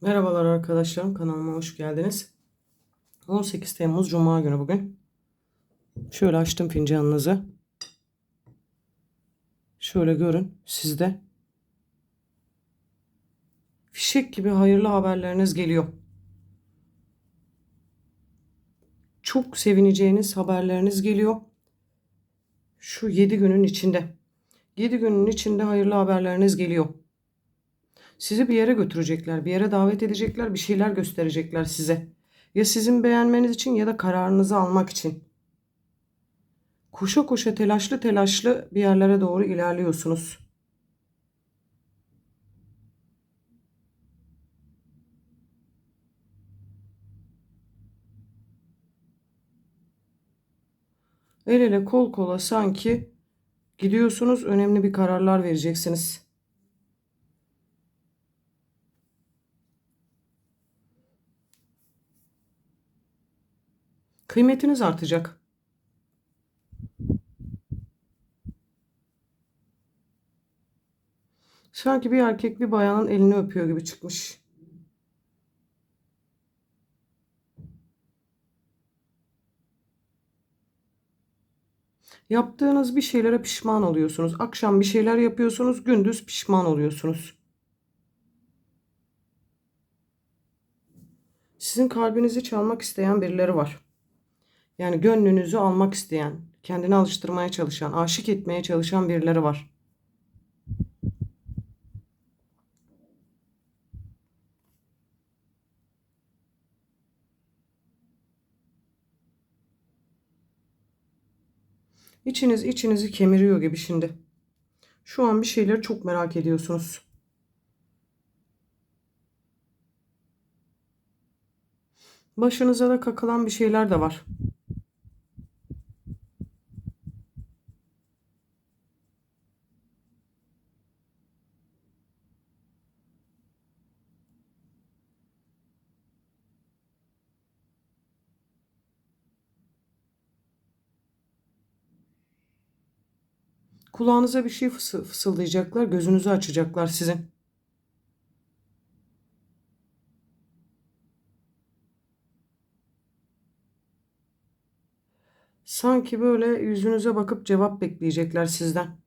Merhabalar arkadaşlarım kanalıma hoş geldiniz. 18 Temmuz Cuma günü bugün. Şöyle açtım fincanınızı. Şöyle görün sizde. Fişek gibi hayırlı haberleriniz geliyor. Çok sevineceğiniz haberleriniz geliyor. Şu 7 günün içinde. 7 günün içinde hayırlı haberleriniz geliyor. Sizi bir yere götürecekler, bir yere davet edecekler, bir şeyler gösterecekler size. Ya sizin beğenmeniz için ya da kararınızı almak için. Koşa koşa telaşlı telaşlı bir yerlere doğru ilerliyorsunuz. El ele kol kola sanki gidiyorsunuz önemli bir kararlar vereceksiniz. Kıymetiniz artacak. Sanki bir erkek bir bayanın elini öpüyor gibi çıkmış. Yaptığınız bir şeylere pişman oluyorsunuz. Akşam bir şeyler yapıyorsunuz, gündüz pişman oluyorsunuz. Sizin kalbinizi çalmak isteyen birileri var. Yani gönlünüzü almak isteyen, kendini alıştırmaya çalışan, aşık etmeye çalışan birileri var. İçiniz içinizi kemiriyor gibi şimdi. Şu an bir şeyleri çok merak ediyorsunuz. Başınıza da kakılan bir şeyler de var. Kulağınıza bir şey fısı- fısıldayacaklar, gözünüzü açacaklar sizin. Sanki böyle yüzünüze bakıp cevap bekleyecekler sizden.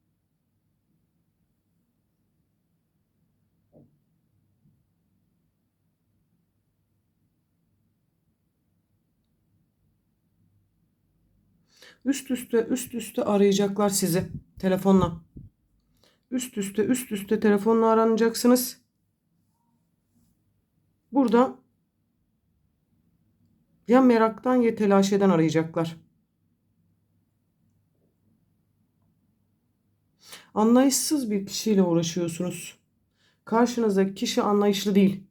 Üst üste üst üste arayacaklar sizi telefonla. Üst üste üst üste telefonla aranacaksınız. Burada ya meraktan ya telaşeden arayacaklar. Anlayışsız bir kişiyle uğraşıyorsunuz. Karşınızdaki kişi anlayışlı değil.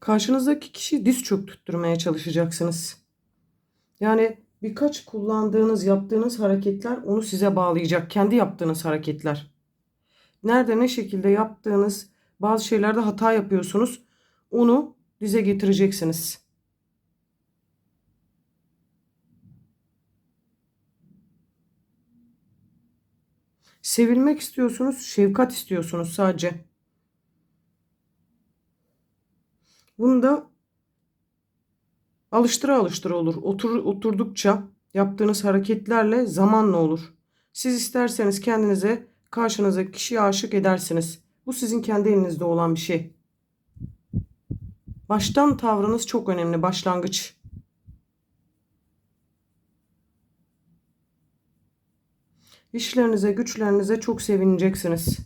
Karşınızdaki kişi diz çöktürtmeye çalışacaksınız. Yani birkaç kullandığınız, yaptığınız hareketler onu size bağlayacak. Kendi yaptığınız hareketler. Nerede ne şekilde yaptığınız bazı şeylerde hata yapıyorsunuz. Onu dize getireceksiniz. Sevilmek istiyorsunuz, şefkat istiyorsunuz sadece. Bunu da alıştıra alıştıra olur. Otur, oturdukça yaptığınız hareketlerle zamanla olur. Siz isterseniz kendinize karşınıza kişiye aşık edersiniz. Bu sizin kendi elinizde olan bir şey. Baştan tavrınız çok önemli. Başlangıç. İşlerinize, güçlerinize çok sevineceksiniz.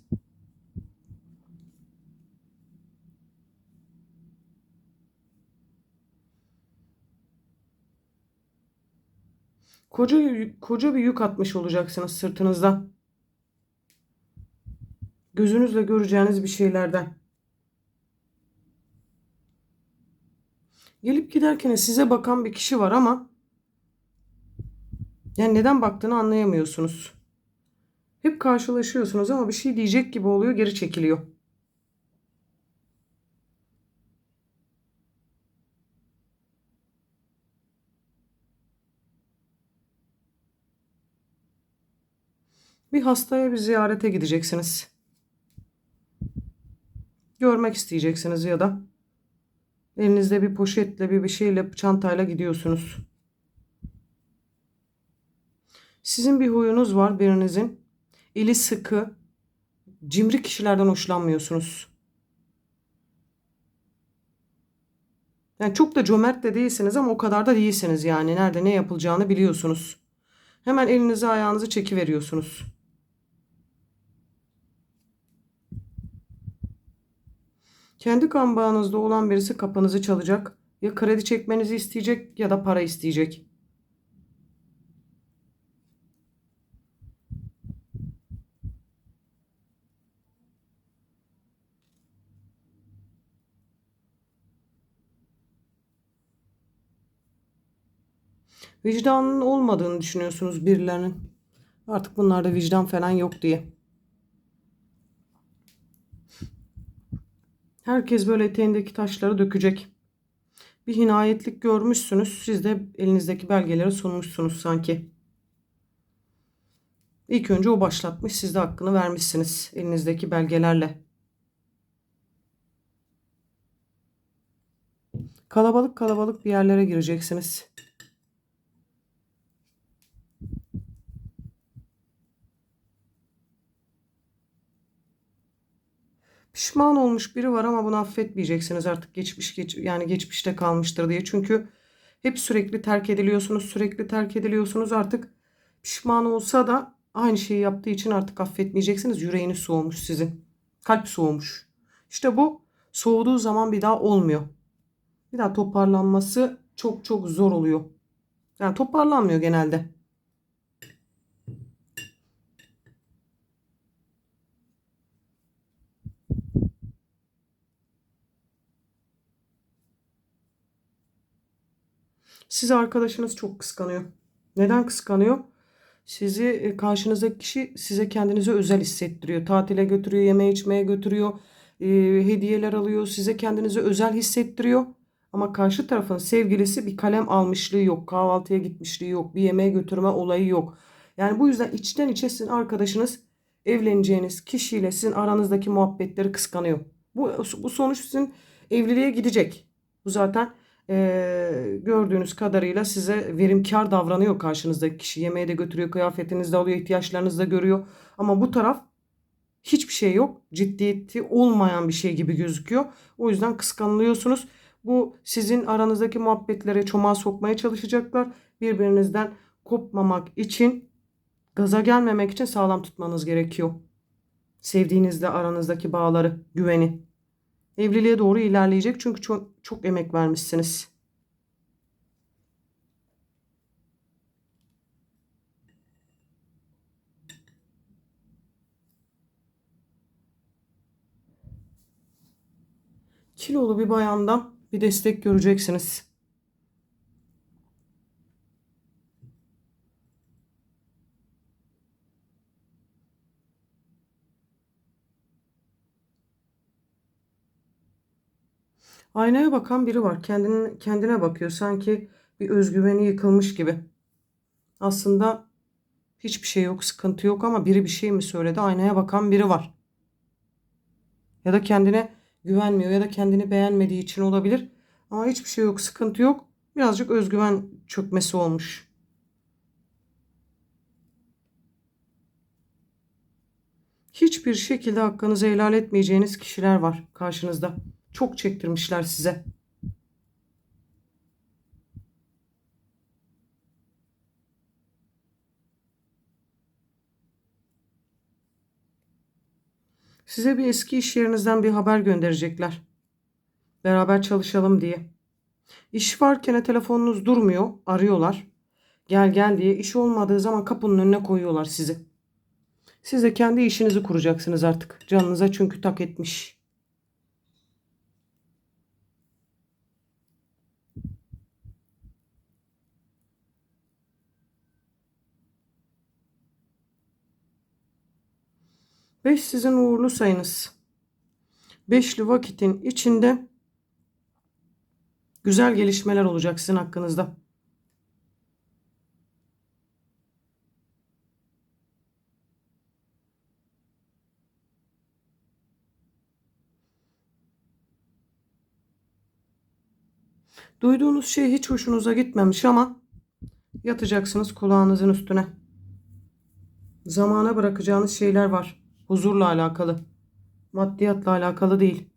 Koca koca bir yük atmış olacaksınız sırtınızdan. Gözünüzle göreceğiniz bir şeylerden. Gelip giderken size bakan bir kişi var ama yani neden baktığını anlayamıyorsunuz. Hep karşılaşıyorsunuz ama bir şey diyecek gibi oluyor, geri çekiliyor. Bir hastaya bir ziyarete gideceksiniz. görmek isteyeceksiniz ya da elinizde bir poşetle bir bir şeyle çantayla gidiyorsunuz. Sizin bir huyunuz var birinizin. Eli sıkı, cimri kişilerden hoşlanmıyorsunuz. Yani çok da cömert de değilsiniz ama o kadar da değilsiniz yani. Nerede ne yapılacağını biliyorsunuz. Hemen elinizi ayağınızı çekiveriyorsunuz. Kendi kan bağınızda olan birisi kapınızı çalacak. Ya kredi çekmenizi isteyecek ya da para isteyecek. Vicdanın olmadığını düşünüyorsunuz birilerinin. Artık bunlarda vicdan falan yok diye. Herkes böyle eteğindeki taşları dökecek. Bir hinayetlik görmüşsünüz. Siz de elinizdeki belgeleri sunmuşsunuz sanki. İlk önce o başlatmış. Siz de hakkını vermişsiniz elinizdeki belgelerle. Kalabalık kalabalık bir yerlere gireceksiniz. Pişman olmuş biri var ama bunu affetmeyeceksiniz artık geçmiş geç yani geçmişte kalmıştır diye. Çünkü hep sürekli terk ediliyorsunuz, sürekli terk ediliyorsunuz. Artık pişman olsa da aynı şeyi yaptığı için artık affetmeyeceksiniz. Yüreğiniz soğumuş sizin. Kalp soğumuş. İşte bu soğuduğu zaman bir daha olmuyor. Bir daha toparlanması çok çok zor oluyor. Yani toparlanmıyor genelde. Sizi arkadaşınız çok kıskanıyor. Neden kıskanıyor? Sizi e, karşınızdaki kişi size kendinize özel hissettiriyor. Tatile götürüyor, yeme içmeye götürüyor, e, hediyeler alıyor, size kendinize özel hissettiriyor. Ama karşı tarafın sevgilisi bir kalem almışlığı yok, kahvaltıya gitmişliği yok, bir yemeğe götürme olayı yok. Yani bu yüzden içten içe sizin arkadaşınız evleneceğiniz kişiyle sizin aranızdaki muhabbetleri kıskanıyor. Bu, bu sonuç sizin evliliğe gidecek. Bu zaten e, gördüğünüz kadarıyla size verimkar davranıyor karşınızdaki kişi. Yemeğe de götürüyor, kıyafetinizi de alıyor, ihtiyaçlarınızı da görüyor. Ama bu taraf hiçbir şey yok. Ciddiyeti olmayan bir şey gibi gözüküyor. O yüzden kıskanılıyorsunuz. Bu sizin aranızdaki muhabbetlere çomağa sokmaya çalışacaklar. Birbirinizden kopmamak için, gaza gelmemek için sağlam tutmanız gerekiyor. Sevdiğinizde aranızdaki bağları, güveni. Evliliğe doğru ilerleyecek çünkü çok, çok emek vermişsiniz. Kilolu bir bayandan bir destek göreceksiniz. Aynaya bakan biri var. Kendine, kendine bakıyor. Sanki bir özgüveni yıkılmış gibi. Aslında hiçbir şey yok, sıkıntı yok ama biri bir şey mi söyledi? Aynaya bakan biri var. Ya da kendine güvenmiyor ya da kendini beğenmediği için olabilir. Ama hiçbir şey yok, sıkıntı yok. Birazcık özgüven çökmesi olmuş. Hiçbir şekilde hakkınızı helal etmeyeceğiniz kişiler var karşınızda. Çok çektirmişler size. Size bir eski iş yerinizden bir haber gönderecekler. Beraber çalışalım diye. İş varken telefonunuz durmuyor. Arıyorlar. Gel gel diye. İş olmadığı zaman kapının önüne koyuyorlar sizi. Siz de kendi işinizi kuracaksınız artık. Canınıza çünkü tak etmiş. 5 sizin uğurlu sayınız. Beşli vakitin içinde güzel gelişmeler olacak sizin hakkınızda. Duyduğunuz şey hiç hoşunuza gitmemiş ama yatacaksınız kulağınızın üstüne. Zamana bırakacağınız şeyler var. Huzurla alakalı. Maddiyatla alakalı değil.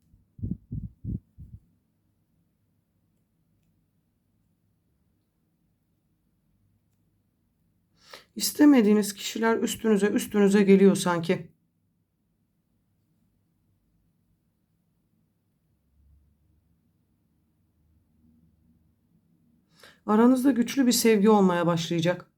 İstemediğiniz kişiler üstünüze üstünüze geliyor sanki. Aranızda güçlü bir sevgi olmaya başlayacak.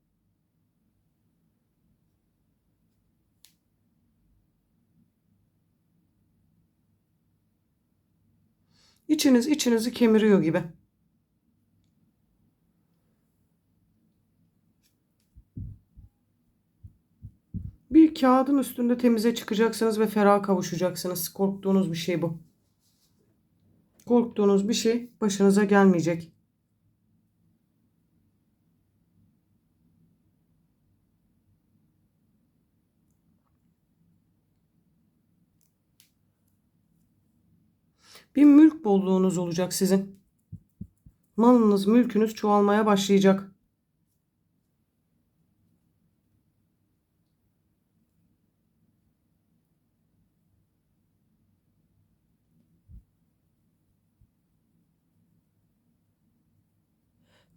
İçiniz içinizi kemiriyor gibi. Bir kağıdın üstünde temize çıkacaksınız ve ferah kavuşacaksınız. Korktuğunuz bir şey bu. Korktuğunuz bir şey başınıza gelmeyecek. Bir mülk bolluğunuz olacak sizin. Malınız, mülkünüz çoğalmaya başlayacak.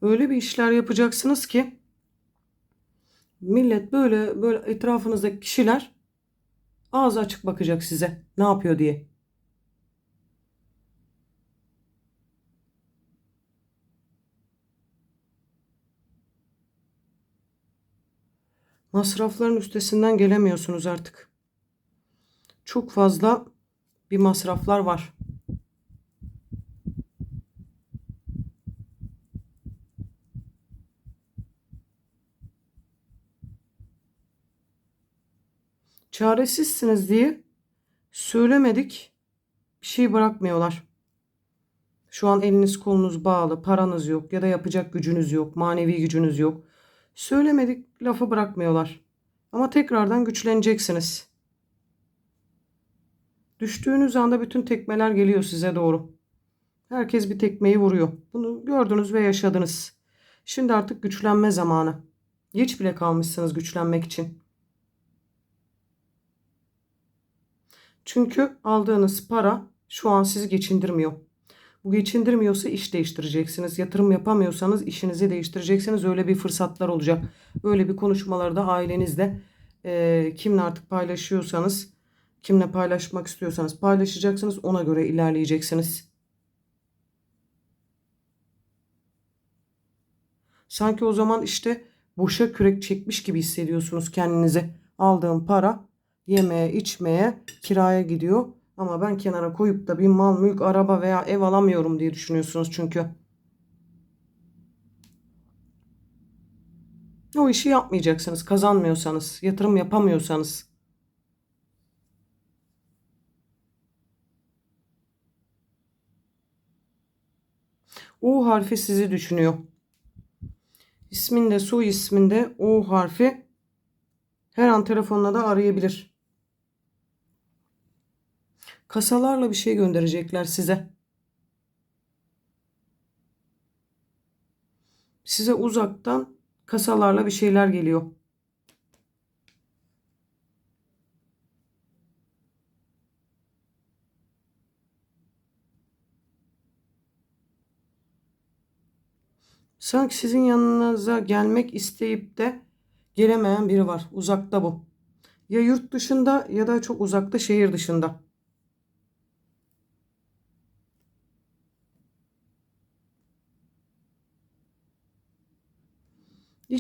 Öyle bir işler yapacaksınız ki millet böyle böyle etrafınızdaki kişiler ağzı açık bakacak size ne yapıyor diye. Masrafların üstesinden gelemiyorsunuz artık. Çok fazla bir masraflar var. Çaresizsiniz diye söylemedik. Bir şey bırakmıyorlar. Şu an eliniz kolunuz bağlı, paranız yok ya da yapacak gücünüz yok, manevi gücünüz yok. Söylemedik lafı bırakmıyorlar. Ama tekrardan güçleneceksiniz. Düştüğünüz anda bütün tekmeler geliyor size doğru. Herkes bir tekmeyi vuruyor. Bunu gördünüz ve yaşadınız. Şimdi artık güçlenme zamanı. Geç bile kalmışsınız güçlenmek için. Çünkü aldığınız para şu an sizi geçindirmiyor. Bu geçindirmiyorsa iş değiştireceksiniz. Yatırım yapamıyorsanız işinizi değiştireceksiniz. Öyle bir fırsatlar olacak. Öyle bir konuşmalarda ailenizde e, kimle artık paylaşıyorsanız, kimle paylaşmak istiyorsanız paylaşacaksınız. Ona göre ilerleyeceksiniz. Sanki o zaman işte boşa kürek çekmiş gibi hissediyorsunuz kendinizi. Aldığım para yemeye, içmeye, kiraya gidiyor. Ama ben kenara koyup da bir mal, mülk, araba veya ev alamıyorum diye düşünüyorsunuz çünkü. O işi yapmayacaksınız kazanmıyorsanız, yatırım yapamıyorsanız. U harfi sizi düşünüyor. İsminde, su isminde U harfi her an telefonla da arayabilir. Kasalarla bir şey gönderecekler size. Size uzaktan kasalarla bir şeyler geliyor. Sanki sizin yanınıza gelmek isteyip de gelemeyen biri var. Uzakta bu. Ya yurt dışında ya da çok uzakta şehir dışında.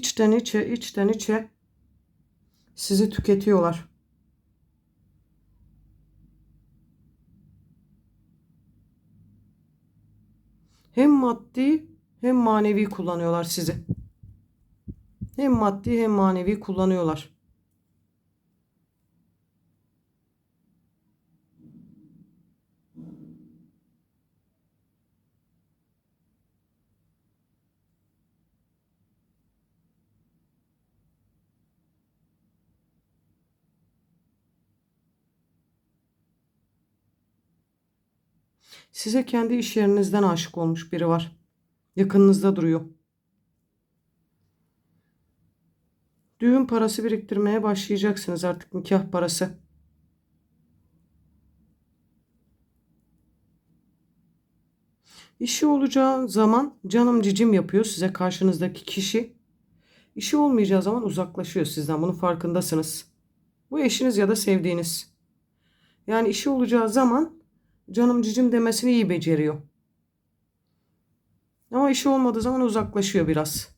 İçten içe, içten içe sizi tüketiyorlar. Hem maddi hem manevi kullanıyorlar sizi. Hem maddi hem manevi kullanıyorlar. Size kendi iş yerinizden aşık olmuş biri var. Yakınınızda duruyor. Düğün parası biriktirmeye başlayacaksınız artık nikah parası. İşi olacağı zaman canım cicim yapıyor size karşınızdaki kişi. İşi olmayacağı zaman uzaklaşıyor sizden. Bunun farkındasınız. Bu eşiniz ya da sevdiğiniz. Yani işi olacağı zaman canım cicim demesini iyi beceriyor. Ama işi olmadığı zaman uzaklaşıyor biraz.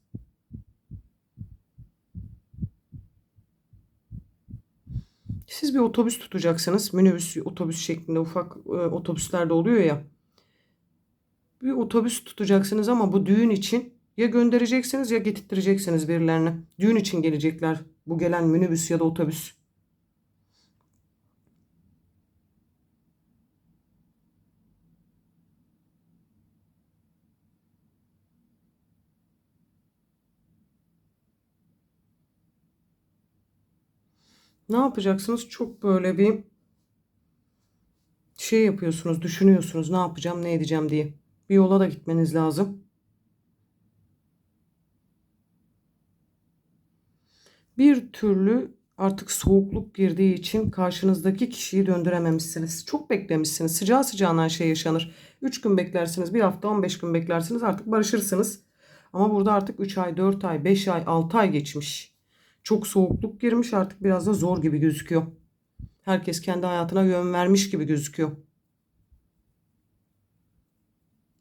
Siz bir otobüs tutacaksınız. Minibüs, otobüs şeklinde ufak e, otobüsler de oluyor ya. Bir otobüs tutacaksınız ama bu düğün için ya göndereceksiniz ya getirttireceksiniz birilerine. Düğün için gelecekler bu gelen minibüs ya da otobüs. Ne yapacaksınız? Çok böyle bir şey yapıyorsunuz, düşünüyorsunuz. Ne yapacağım, ne edeceğim diye. Bir yola da gitmeniz lazım. Bir türlü artık soğukluk girdiği için karşınızdaki kişiyi döndürememişsiniz. Çok beklemişsiniz. Sıcağı sıcağına şey yaşanır. 3 gün beklersiniz, bir hafta 15 gün beklersiniz artık barışırsınız. Ama burada artık 3 ay, 4 ay, 5 ay, 6 ay geçmiş. Çok soğukluk girmiş artık biraz da zor gibi gözüküyor. Herkes kendi hayatına yön vermiş gibi gözüküyor.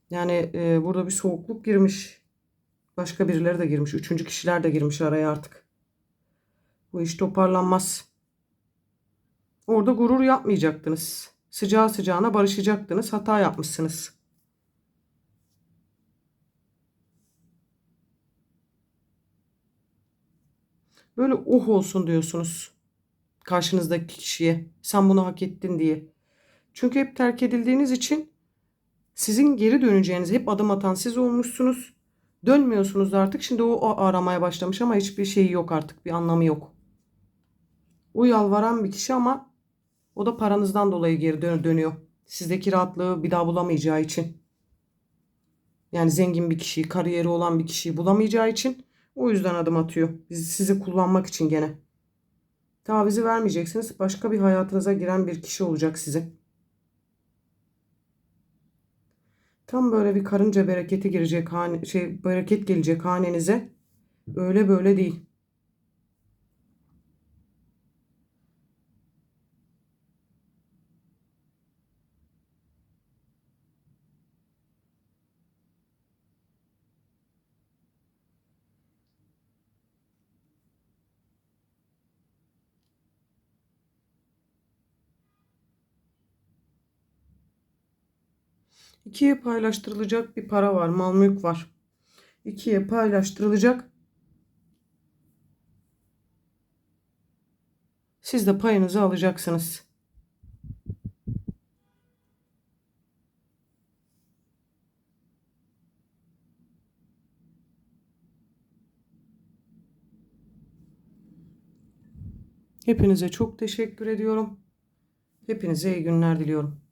Yani e, burada bir soğukluk girmiş. Başka birileri de girmiş. Üçüncü kişiler de girmiş araya artık. Bu iş toparlanmaz. Orada gurur yapmayacaktınız. Sıcağı sıcağına barışacaktınız. Hata yapmışsınız. Böyle oh olsun diyorsunuz karşınızdaki kişiye. Sen bunu hak ettin diye. Çünkü hep terk edildiğiniz için sizin geri döneceğiniz hep adım atan siz olmuşsunuz. Dönmüyorsunuz artık. Şimdi o, aramaya başlamış ama hiçbir şeyi yok artık. Bir anlamı yok. O yalvaran bir kişi ama o da paranızdan dolayı geri dön dönüyor. Sizdeki rahatlığı bir daha bulamayacağı için. Yani zengin bir kişiyi, kariyeri olan bir kişiyi bulamayacağı için o yüzden adım atıyor. Sizi kullanmak için gene. Tavizi vermeyeceksiniz. Başka bir hayatınıza giren bir kişi olacak sizin. Tam böyle bir karınca bereketi girecek hane, şey bereket gelecek hanenize. Öyle böyle değil. İkiye paylaştırılacak bir para var, mal mülk var. İkiye paylaştırılacak. Siz de payınızı alacaksınız. Hepinize çok teşekkür ediyorum. Hepinize iyi günler diliyorum.